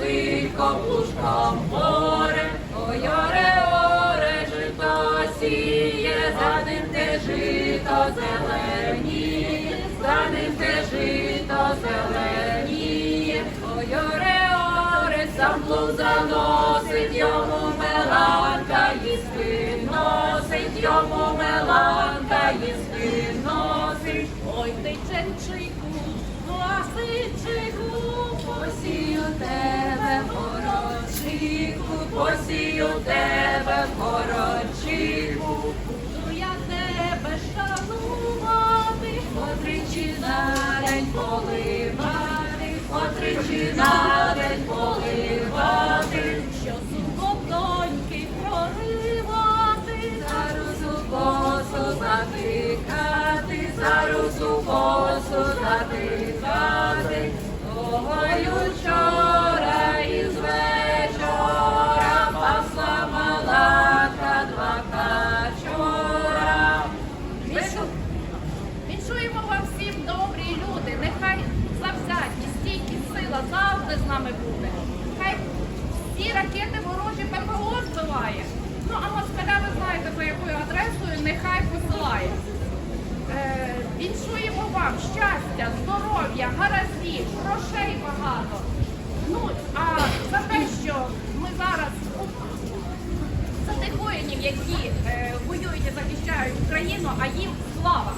Василько плужком море, ой, оре, оре, жито сіє, за ним те жито зеленіє, за ним те жито зеленіє, ой, оре, оре, сам плуг заносить йому меланка, їсти носить йому меланка, їсти носить. Ой, ти ченчику, ласичику, Посію por si o der. Завжди з нами буде. Хай всі ракети ворожі ППО збиває. Ну а москаля ви знаєте за якою адресою, нехай посилає. Е, віншуємо вам щастя, здоров'я, гараздів, грошей багато. Ну, а за те, що ми зараз за тих воїнів, які е, воюють і захищають Україну, а їм слава!